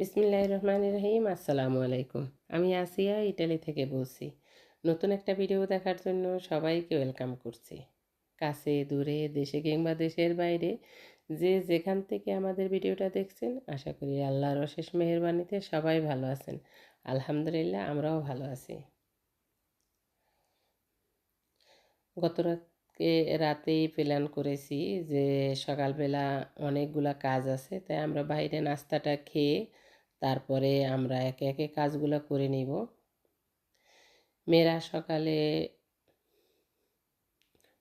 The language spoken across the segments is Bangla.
বিসমিল্লাহ রহমান রহিম। আসসালামু আলাইকুম আমি আসিয়া ইটালি থেকে বলছি, নতুন একটা ভিডিও দেখার জন্য সবাইকে ওয়েলকাম করছি। কাছে, দূরে, দেশে কিংবা দেশের বাইরে, যে যেখান থেকে আমাদের ভিডিওটা দেখছেন, আশা করি আল্লাহর অশেষ মেহরবানিতে সবাই ভালো আছেন। আলহামদুলিল্লাহ, আমরাও ভালো আছি। গত রাতকে, রাতেই প্ল্যান করেছি যে সকালবেলা অনেকগুলা কাজ আছে, তাই আমরা বাইরে নাস্তাটা খেয়ে তারপরে আমরা একে একে কাজগুলো করে নিব। মেয়েরা সকালে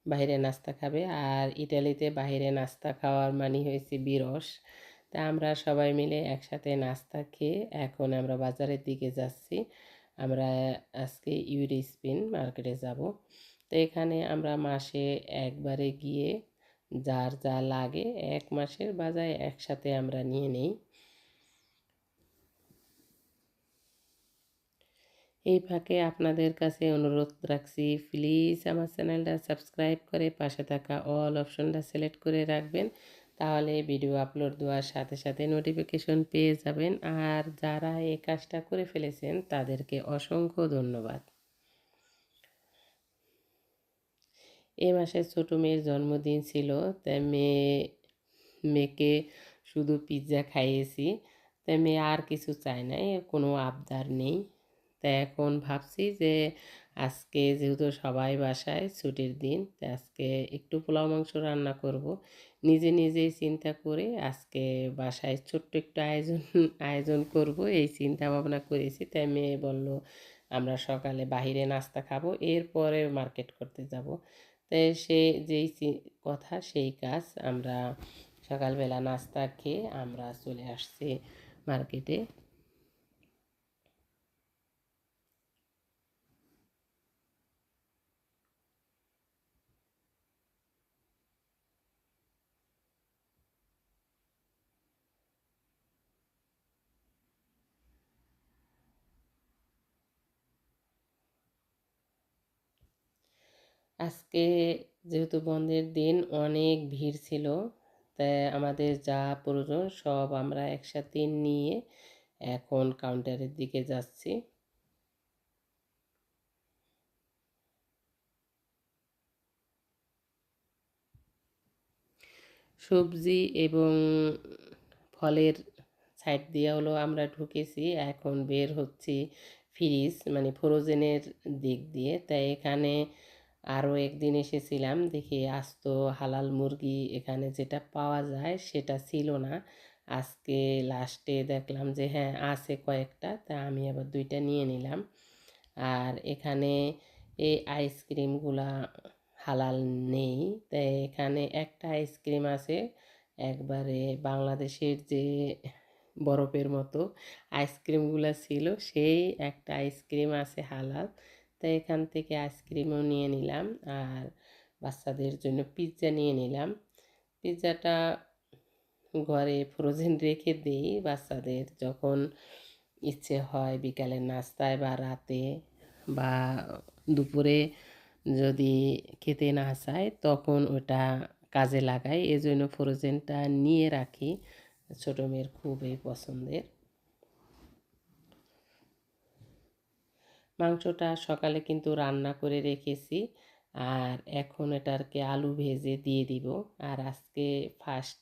বাইরে নাস্তা খাবে আর ইটালিতে বাইরে নাস্তা খাওয়ার মানে হয়েছে বিরস। তা আমরা সবাই মিলে একসাথে নাস্তা খেয়ে এখন আমরা বাজারের দিকে যাচ্ছি। আমরা আজকে ইউরি স্পিন মার্কেটে যাব। তো এখানে আমরা মাসে একবারে গিয়ে যার যা লাগে এক মাসের বাজার একসাথে আমরা নিয়ে নেই। এই ফাঁকে আপনাদের কাছে অনুরোধ রাখছি প্লিজ আমার চ্যানেলটা সাবস্ক্রাইব করে পাশে থাকা অল অপশনটা সিলেক্ট করে রাখবেন। তাহলে ভিডিও আপলোড দেওয়ার সাথে সাথে নোটিফিকেশন পেয়ে যাবেন। আর যারা এই কাজটা করে ফেলেছেন, তাদেরকে অসংখ্য ধন্যবাদ। এ মাসে ছোটো মেয়ের জন্মদিন ছিল তাই মেয়ে, মেয়েকে শুধু পিৎজা খাইয়েছি। তাই মেয়ে আর কিছু চায় না কোনো আবদার নেই। তা এখন ভাবছি যে আজকে যেহেতু সবাই বাসায় ছুটির দিন আজকে একটু পোলাও মাংস রান্না করব। নিজে নিজেই চিন্তা করে আজকে বাসায় ছোট্ট একটু আয়োজন আয়োজন করব। এই চিন্তা ভাবনা করেছি, তাই মেয়ে বলল, আমরা সকালে বাহিরে নাস্তা খাব, এরপরে মার্কেট করতে যাব। তাই সে যেই কথা সেই কাজ আমরা সকালবেলা নাস্তা খেয়ে আমরা চলে আসছি মার্কেটে। আজকে যেহেতু বন্ধের দিন, অনেক ভিড় ছিল। তাই আমাদের যা প্রয়োজন, সব আমরা একসাথে নিয়ে এখন কাউন্টারের দিকে যাচ্ছি। সবজি এবং ফলের সাইড দিয়ে হলো আমরা ঢুকেছি। এখন বের হচ্ছি ফ্রিজ মানে ফ্রোজেনের দিক দিয়ে। তাই এখানে আরও একদিন এসেছিলাম, দেখি আস্ত হালাল মুরগি এখানে যেটা পাওয়া যায় সেটা ছিল না। আজকে লাস্টে দেখলাম যে হ্যাঁ আছে কয়েকটা, তা আমি আবার দুইটা নিয়ে নিলাম। আর এখানে এই আইসক্রিমগুলা হালাল নেই তাই এখানে একটা আইসক্রিম আছে, একবারে বাংলাদেশের যে বরফের মতো আইসক্রিমগুলো ছিল, সেই একটা আইসক্রিম আছে হালাল। তাই এখান থেকে আইসক্রিমও নিয়ে নিলাম আর বাচ্চাদের জন্য পিৎজা নিয়ে নিলাম। পিৎজাটা ঘরে ফ্রোজেন রেখে দিই বাচ্চাদের যখন ইচ্ছে হয় বিকালের নাস্তায় বা রাতে বা দুপুরে যদি খেতে না চায় তখন ওটা কাজে লাগাই। এজন্য ফ্রোজেনটা নিয়ে রাখি। ছোটো মেয়ের খুবই পছন্দের। মাংসটা সকালে কিন্তু রান্না করে রেখেছি। আর এখন এটারকে আলু ভেজে দিয়ে দিব। আর আজকে ফার্স্ট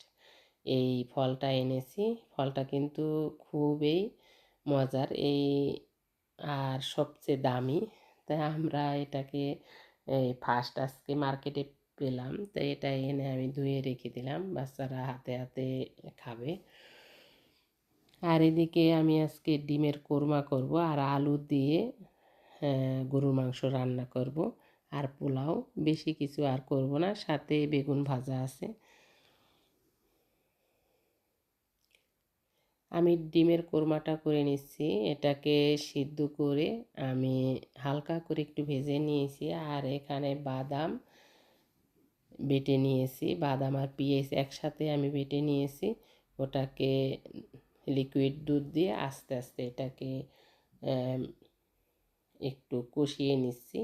এই ফলটা এনেছি। ফলটা কিন্তু খুবই মজার। এই আর সবচেয়ে দামি। তাই আমরা এটাকে এই ফার্স্ট আজকে মার্কেটে পেলাম। তাই এটা এনে আমি ধুয়ে রেখে দিলাম। বাচ্চারা হাতে হাতে খাবে। আর এদিকে আমি আজকে ডিমের কোরমা করব। আর আলু দিয়ে গরুর মাংস রান্না করব। আর পোলাও বেশি কিছু আর করব না, সাথে বেগুন ভাজা আছে। আমি ডিমের কোরমাটা করে নিচ্ছি, এটাকে সিদ্ধ করে আমি হালকা করে একটু ভেজে নিয়েছি। আর এখানে বাদাম বেটে নিয়েছি, বাদাম আর পিঁয়াজ একসাথে আমি বেটে নিয়েছি। ওটাকে লিকুইড দুধ দিয়ে আস্তে আস্তে এটাকে একটু কষিয়ে নিচ্ছি।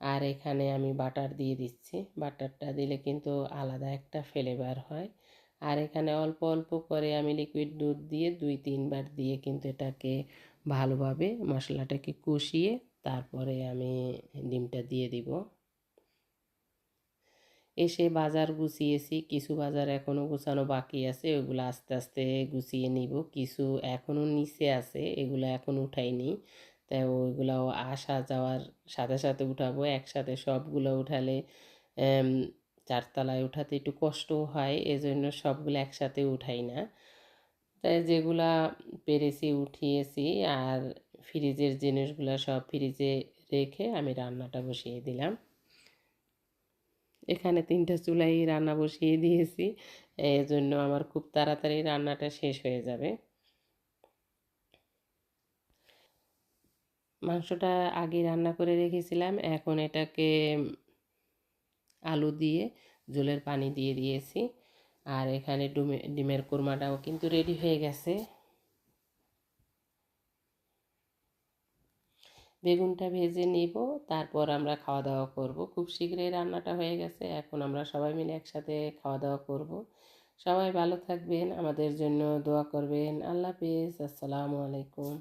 আর এখানে আমি বাটার দিয়ে দিচ্ছি। বাটারটা দিলে কিন্তু আলাদা একটা ফ্লেভার হয়। আর এখানে অল্প অল্প করে আমি লিকুইড দুধ দিয়ে দুই, তিনবার দিয়ে কিন্তু এটাকে ভালোভাবে মশলাটাকে কষিয়ে তারপরে আমি ডিমটা দিয়ে দিব। এসে বাজার গুছিয়েছি। কিছু বাজার এখনও গুছানো বাকি আছে। ওগুলো আস্তে আস্তে গুছিয়ে নিব। কিছু এখনও নিচে আছে। এগুলো এখন উঠাইনি। তাই ওইগুলো আসা যাওয়ার সাথে সাথে উঠাবো, একসাথে সবগুলো উঠালে চারতলায় উঠাতে একটু কষ্টও হয়, এজন্য সবগুলো একসাথে উঠাই না। তাই যেগুলা পেরেছি উঠিয়েছি আর ফ্রিজের জিনিসগুলো সব ফ্রিজে রেখে আমি রান্নাটা বসিয়ে দিলাম। এখানে তিনটা চুলাই রান্না বসিয়ে দিয়েছি এই জন্য আমার খুব তাড়াতাড়ি রান্নাটা শেষ হয়ে যাবে। মাংসটা আগে রান্না করে রেখেছিলাম। এখন এটাকে আলু দিয়ে জলের পানি দিয়ে দিয়েছি। আর এখানে ডুমে, ডিমের কোরমাটাও কিন্তু রেডি হয়ে গেছে। বেগুনটা ভেজে নিব, তারপর আমরা খাওয়া দাওয়া করব। খুব শীঘ্রই রান্নাটা হয়ে গেছে। এখন আমরা সবাই মিলে একসাথে খাওয়া দাওয়া করব। সবাই ভালো থাকবেন, আমাদের জন্য দোয়া করবেন। আল্লাহ হাফিজ। আসসালামু আলাইকুম।